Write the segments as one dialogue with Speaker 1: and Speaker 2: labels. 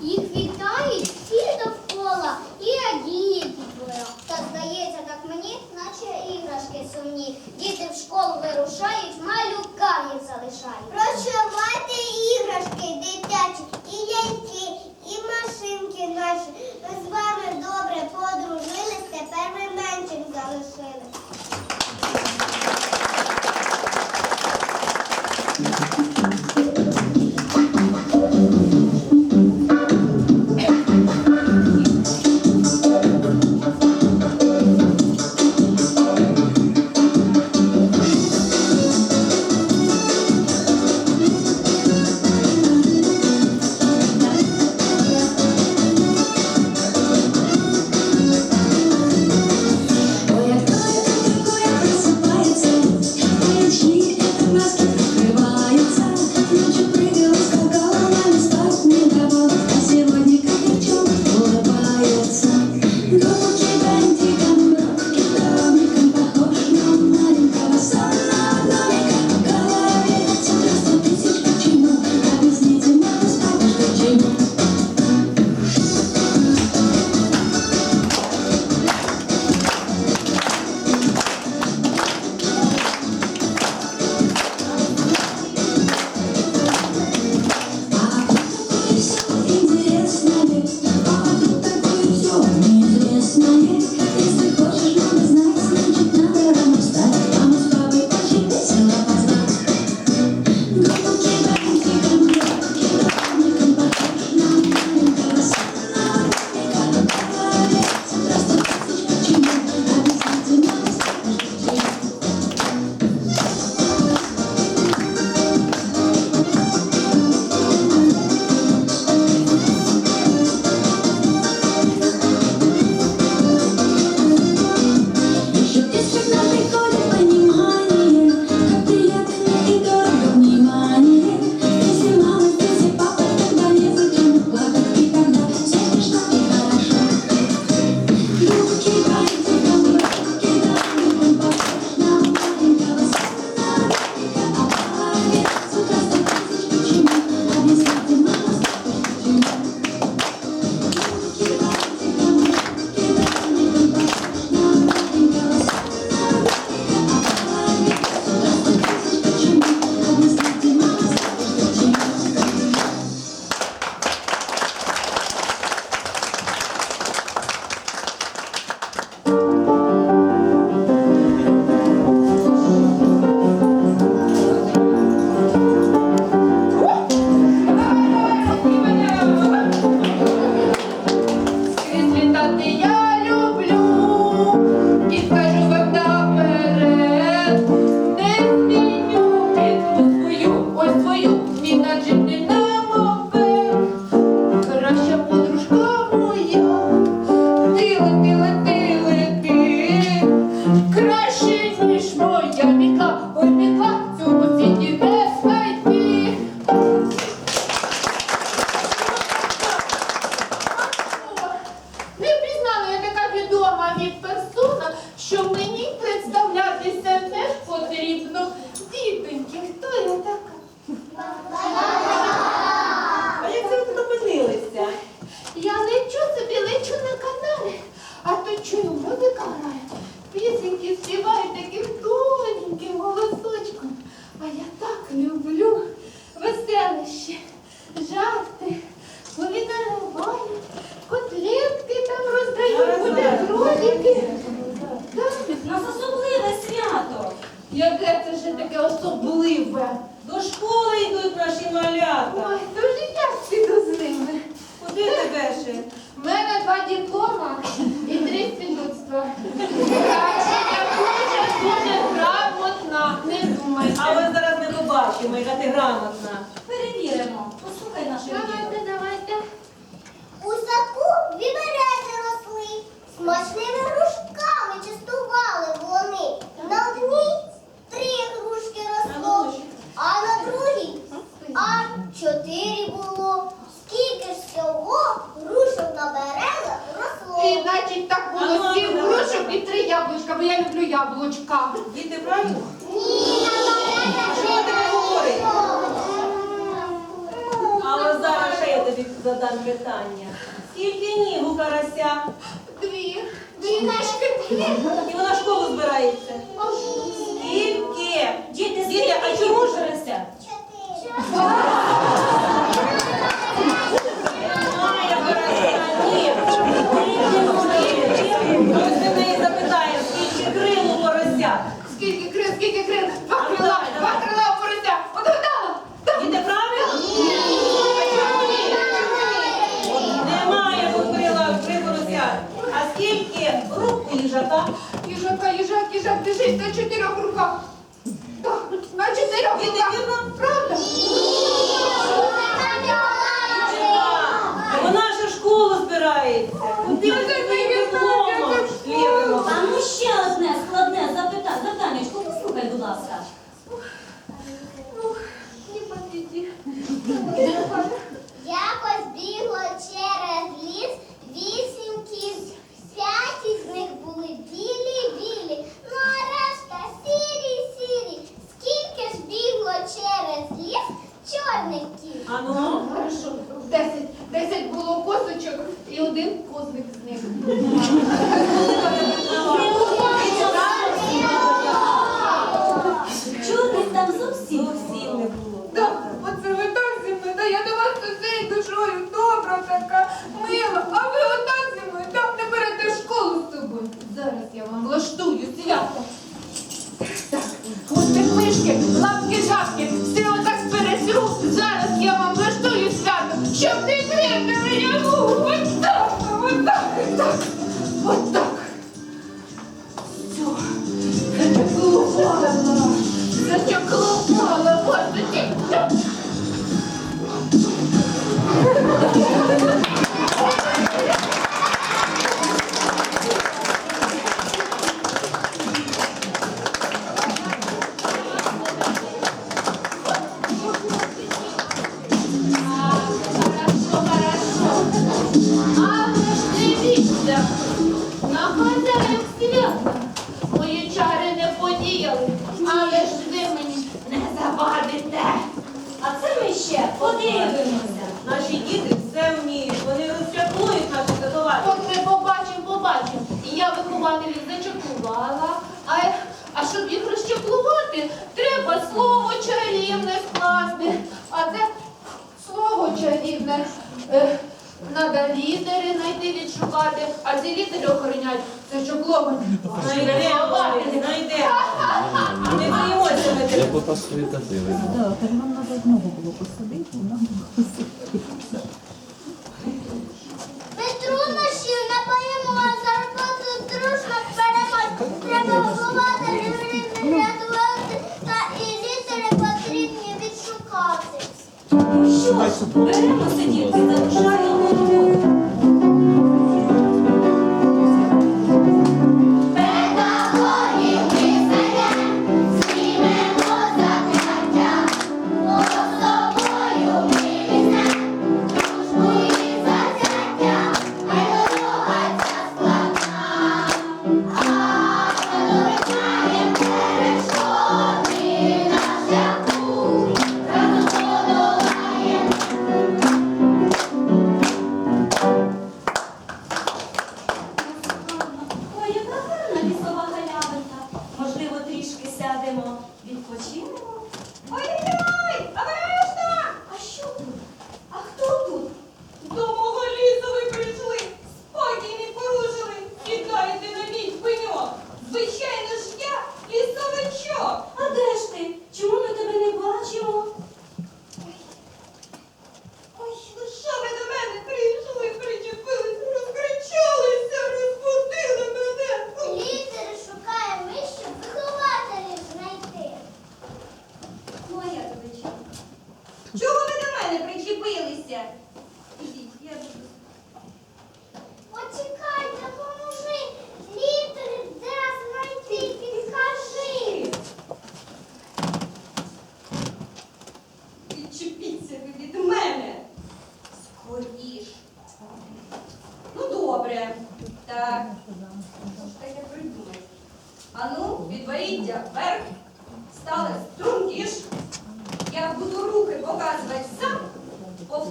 Speaker 1: Їх вітають всі довкола і радіють дітвора. Та здається, так мені, наче іграшки сумні. Діти в школу вирушають, малюками залишають.
Speaker 2: два диплома і три свідоцтва. Так, я дуже грамотна, не
Speaker 3: думай. Але зараз не побачимо, яка ти грамотна.
Speaker 4: Перевіримо. Послухай наше відео.
Speaker 2: Давайте, давайте.
Speaker 1: У садку віберети росли, смачними
Speaker 2: Як?
Speaker 3: Діти правильно?
Speaker 1: Ні,
Speaker 3: Що ти? Але зараз ще я тобі задам питання. Скільки ніг у карася?
Speaker 5: Дві. Дві нашки.
Speaker 3: І вона в школу збирається. Скільки?
Speaker 6: Діти,
Speaker 3: а чому ж карася? Чотири. Скільки
Speaker 5: крила? Два крила, два крила опориця. Одгадала?
Speaker 3: Іде правильно? Немає у крила приборося. А скільки рук у їжака?
Speaker 5: Їжака, їжак, їжак, біжить на чотирьох руках. Так, На чотирьох руках.
Speaker 6: зовсім
Speaker 3: не було.
Speaker 5: Я знайде. Не
Speaker 3: боїмося ми тебе.
Speaker 2: Депутат світати. Так, так нам треба було посадити, нам посадити.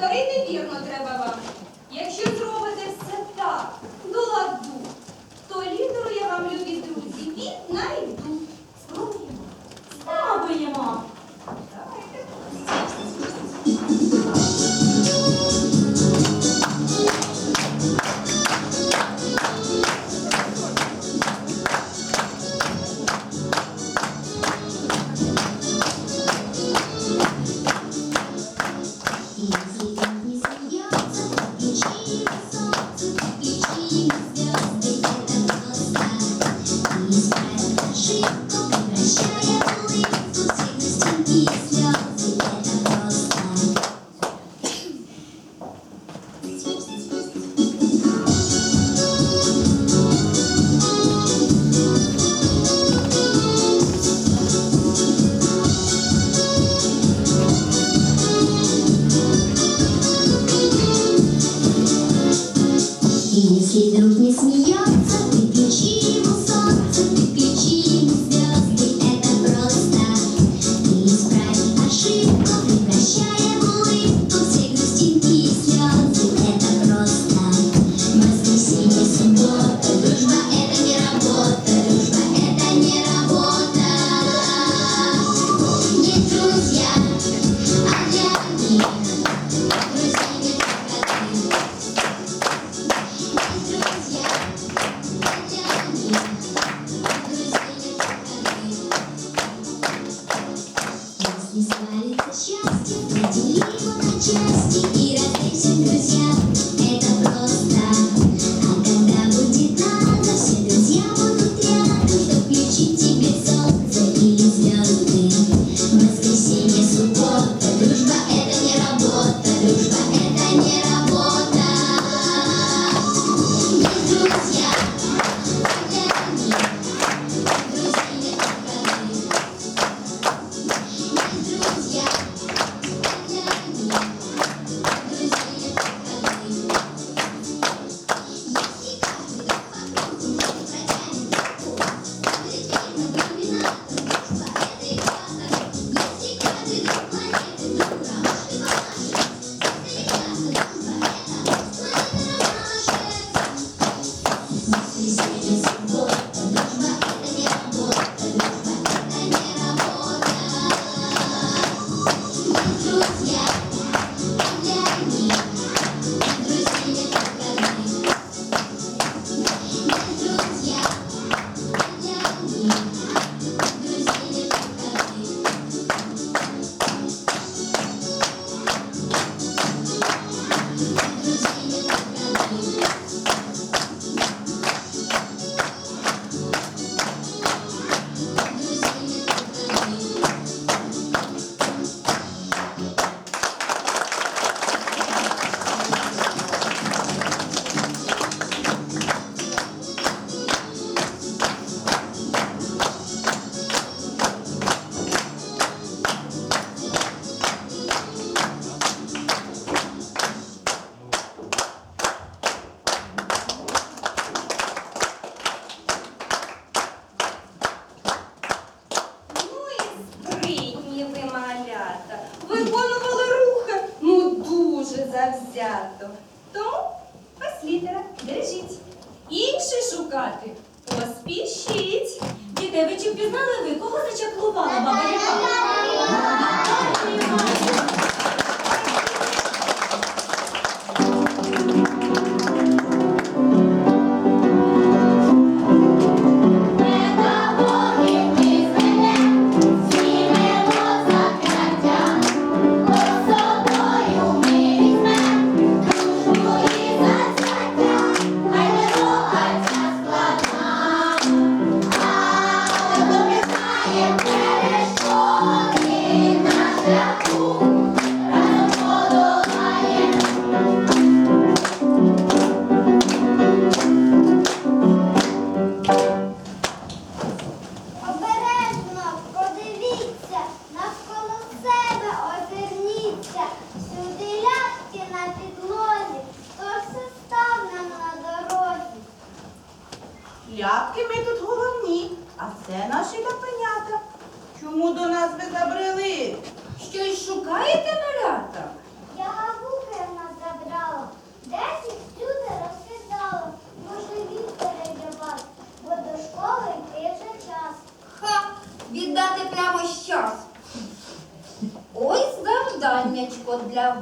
Speaker 7: Повторити вірно треба вам. Якщо зробите все так, до ладу, то літеру я вам, любі друзі, віднайду.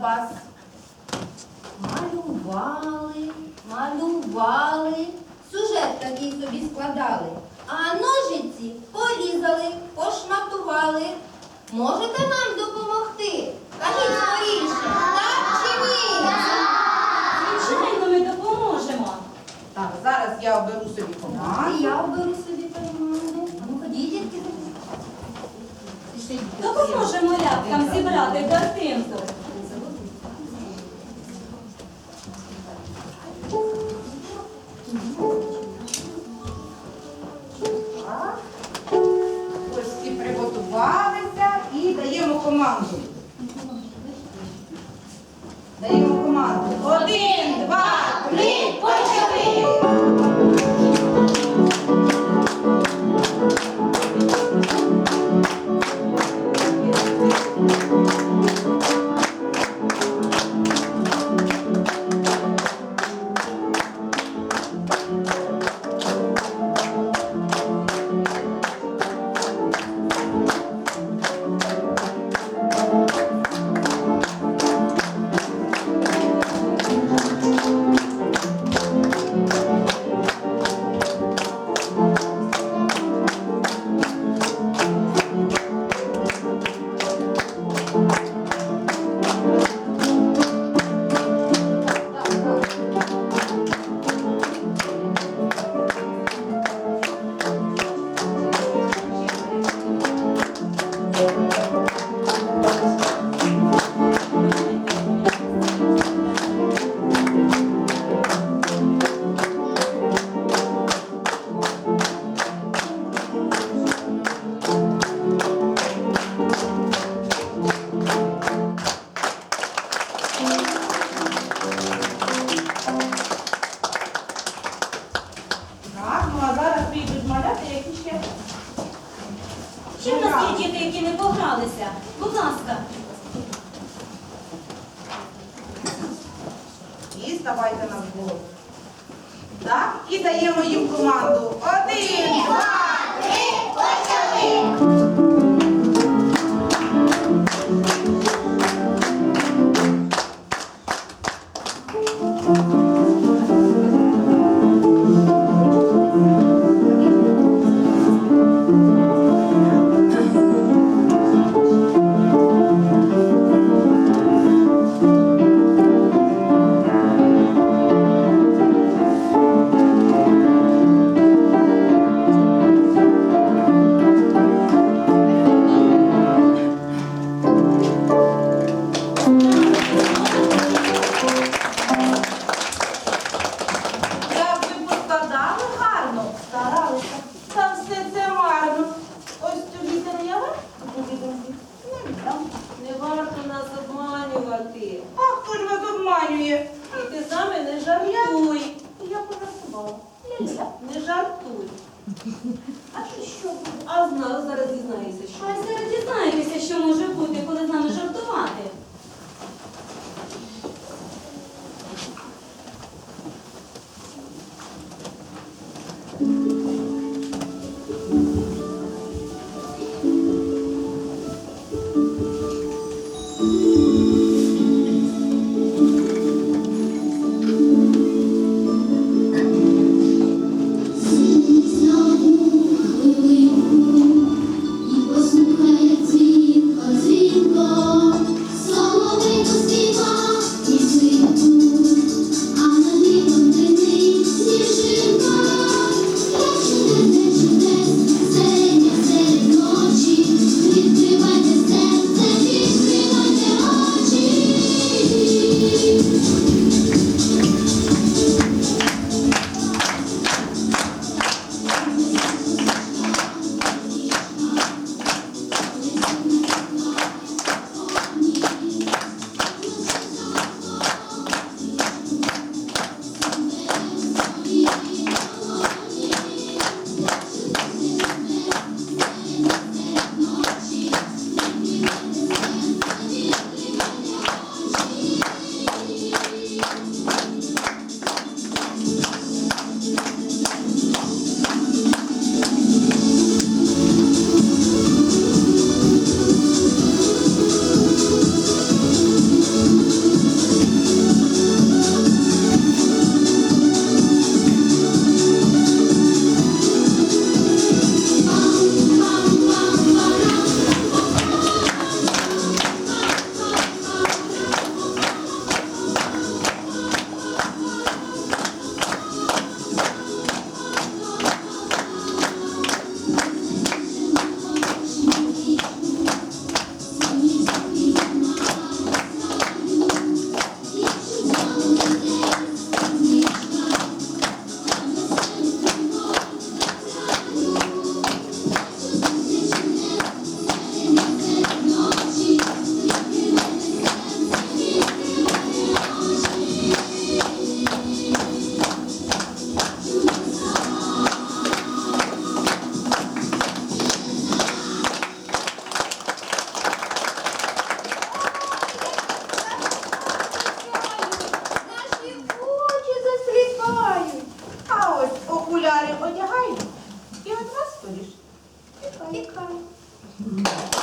Speaker 8: Вас. Малювали, малювали, сюжет такий собі складали, а ножиці порізали, пошматували. Можете нам допомогти? Кажіть скоріше, так чи ні?
Speaker 4: Звичайно, ми допоможемо.
Speaker 3: Так, зараз я оберу собі команду.
Speaker 8: я оберу собі команду. Ну ходіть, дітки.
Speaker 4: Допоможемо ляпкам зібрати картинку.
Speaker 3: Не жартуй. А ти що? А зараз
Speaker 9: дізнаєшся, що? Amen.